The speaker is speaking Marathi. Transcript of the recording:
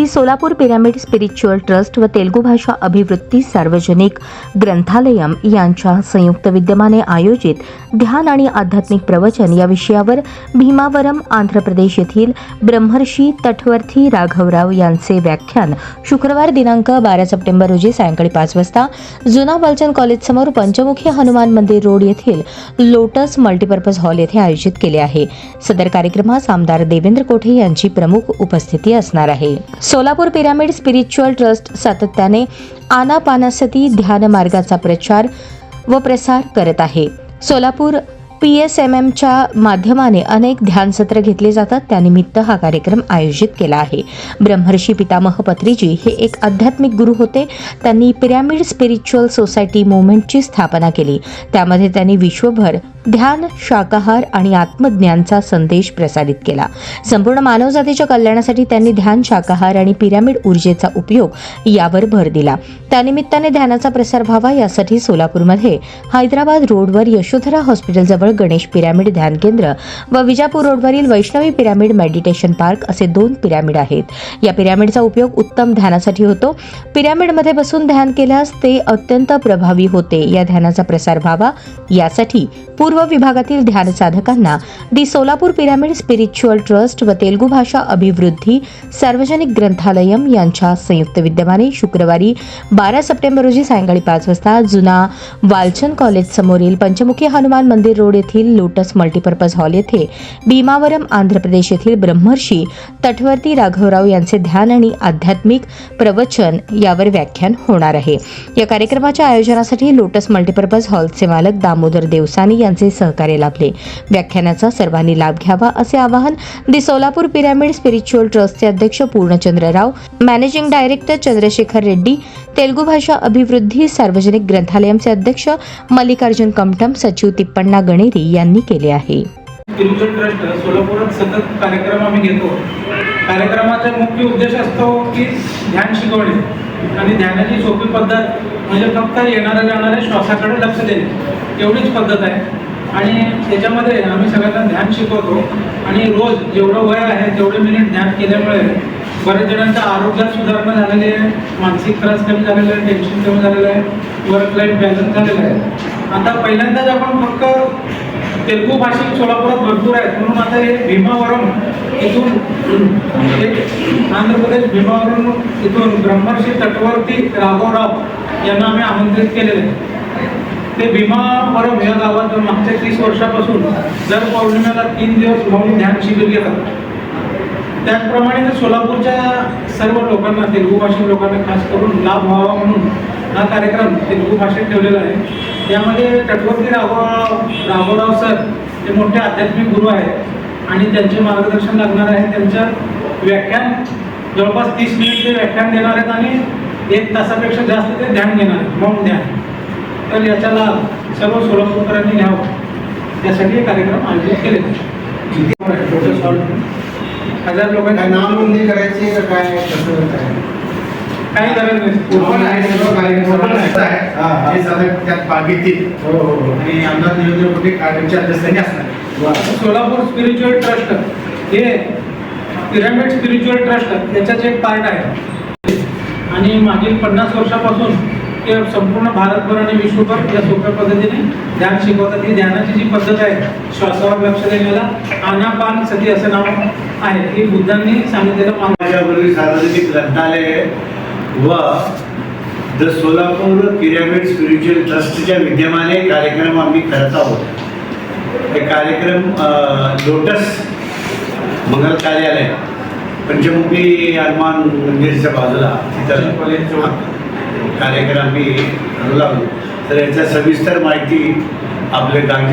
The Solapur pyramid spiritual trust व तेलगू भाषा अभिवृत्ती सार्वजनिक ग्रंथालयम यांच्या संयुक्त विद्यमाने आयोजित ध्यान आणि आध्यात्मिक प्रवचन या विषयावर भीमावरम आंध्र प्रदेश येथील ब्रह्मर्षी तटवर्थी राघवराव यांचे व्याख्यान शुक्रवार दिनांक बारा सप्टेंबर रोजी सायंकाळी पाच वाजता जुना बालचंद कॉलेज समोर पंचमुखी हनुमान मंदिर रोड येथील लोटस मल्टीपर्पज हॉल येथे आयोजित केले आहे. सदर कार्यक्रमास आमदार देवेंद्र कोठे यांची प्रमुख उपस्थिती असणार आहे. सोलापूर पिरामिड स्पिरिच्युअल ट्रस्ट सातत्याने आनापानासती ध्यान मार्गाचा प्रचार व प्रसार करत आहे. सोलापूर पी एस एम एमच्या माध्यमाने अनेक ध्यानसत्र घेतले जातात. त्यानिमित्त हा कार्यक्रम आयोजित केला आहे. ब्रह्मर्षी पितामह पत्रीजी हे एक आध्यात्मिक गुरु होते. त्यांनी पिरॅमिड स्पिरिच्युअल सोसायटी मुवमेंटची स्थापना केली. त्यामध्ये त्यांनी विश्वभर ध्यान शाकाहार आणि आत्मज्ञानचा संदेश प्रसारित केला. संपूर्ण मानवजातीच्या कल्याणासाठी त्यांनी ध्यान शाकाहार आणि पिरॅमिड ऊर्जेचा उपयोग यावर भर दिला. त्यानिमित्ताने ध्यानाचा प्रसार व्हावा यासाठी सोलापूरमध्ये हैदराबाद रोडवर यशोधरा हॉस्पिटलजवळ गणेश पिरॅमिड ध्यान केंद्र व विजापूर रोडवरील वैष्णवी पिरॅमिड मेडिटेशन पार्क असे दोन पिरॅमिड आहेत. या पिरॅमिडचा उपयोग उत्तम ध्यानासाठी होतो. पिरॅमिडमध्ये बसून ध्यान केल्यास ते अत्यंत प्रभावी होते. या ध्यानाचा प्रसार व्हावा. यासाठी पूर्व विभागातील ध्यान साधकांना the Solapur pyramid spiritual trust व तेलुगू भाषा अभिवृद्धी सार्वजनिक ग्रंथालयम यांच्या संयुक्त विद्यमाने शुक्रवारी बारा सप्टेंबर रोजी सायंकाळी पाच वाजता जुना वालचंद कॉलेज समोरील पंचमुखी हनुमान मंदिर रोड येथील लोटस मल्टीपर्पज हॉल येथे भीमावरम आंध्र प्रदेश येथील ब्रह्मर्षी तटवर्ती राघवराव यांचे ध्यान आणि आध्यात्मिक प्रवचन यावर व्याख्यान होणार आहे. या कार्यक्रमाच्या आयोजनासाठी लोटस मल्टीपर्पज हॉलचे मालक दामोदर देवसानी यांचे सहकार्य लाभले. व्याख्यानाचा सर्वांनी लाभ घ्यावा असे आवाहन दि सोलापूर पिरॅमिड स्पिरिच्युअल ट्रस्टचे अध्यक्ष पूर्णचंद्र राव मॅनेजिंग डायरेक्टर चंद्रशेखर रेड्डी तेलुगू भाषा अभिवृद्धी सार्वजनिक ग्रंथालयमचे अध्यक्ष मल्लिकार्जुन कमटम सचिव तिप्पण्णा गणेरी यांनी केले आहे. ट्रस्ट सोलापुरात सतत कार्यक्रम आम्ही घेतो. कार्यक्रमाचा मुख्य उद्देश असतो की ध्यान शिकवणे. आणि ध्यानाची सोपी पद्धत म्हणजे फक्त येणाऱ्या जाणाऱ्या श्वासाकडे लक्ष देणे. एवढीच पद्धत आहे. आणि त्याच्यामध्ये आम्ही सगळ्यांना ध्यान शिकवतो. आणि रोज जेवढं वय आहे तेवढे मिनिट ध्यान केल्यामुळे बऱ्याच जणांच्या आरोग्यात सुधारणा झालेली आहे. मानसिक त्रास कमी झालेला आहे टेन्शन कमी झालेलं आहे वर्क लाईफ बॅलन्स झालेलं आहे. आता पहिल्यांदाच आपण फक्त तेलुगू भाषिक सोलापुरात भरपूर आहेत. म्हणून आता हे भीमावरम इथून आंध्र प्रदेश भीमावरून इथून ब्रह्मर्षी तटवर्ती राघवराव यांना आम्ही आमंत्रित केलेले. ते भीमावरम या गावात मागच्या तीस वर्षापासून दर पौर्णिमेला तीन दिवस मौन ध्यान शिबिर घेतात. त्याचप्रमाणे ते सोलापूरच्या सर्व लोकांना तेलुगू भाषिक लोकांना खास करून लाभ व्हावा म्हणून हा कार्यक्रम तेलुगू भाषेत ठेवलेला आहे. यामध्ये तटवर्ती राघवराव राघवराव सर हे मोठे आध्यात्मिक गुरु आहेत. आणि त्यांचे मार्गदर्शन लागणार आहे. त्यांचं व्याख्यान जवळपास तीस मिनिट ते व्याख्यान देणार आहेत आणि एक तासापेक्षा जास्त ते ध्यान घेणार आहेत. मौन ध्यान. तर याचा लाभ सर्व सोलापूरकरांनी घ्यावा. यासाठी हे कार्यक्रम आयोजित केले हजार लोक काय नाव नोंदणी करायची का काय? कसं काय काही गरज नाही. त्यात भाग घेतील हो हो हो. आणि आमदार नियोजन कुठे? कार्यक्रमच्या अध्यक्षांनी असणार. सोलापूर स्पिरिच्युअल ट्रस्ट हे पिरामिड स्पिरिच्युअल ट्रस्ट याच्याच एक पार्ट आहे. आणि मागील पन्नास वर्षापासून ते संपूर्ण भारतभर आणि विश्वभर या सोप्या पद्धतीने ध्यान शिकवतात. ही ध्यानाची जी पद्धत आहे श्वासावर लक्ष देण्याला आनापान सती असं नाव आहे. हे बुद्धांनी सांगितलेलं मान माझ्यापूर्वी सार्वजनिक ग्रंथालय व द सोलापूर पिरॅमिड स्पिरिच्युअल ट्रस्टच्या विद्यमाने कार्यक्रम आम्ही करत आहोत. हे कार्यक्रम लोटस मंगल कार्यालय पंचमुखी हनुमान मंदिरच्या बाजूला तिथं कार्यक्रम करू लागलो तर याच्या सविस्तर माहिती आपले गांधी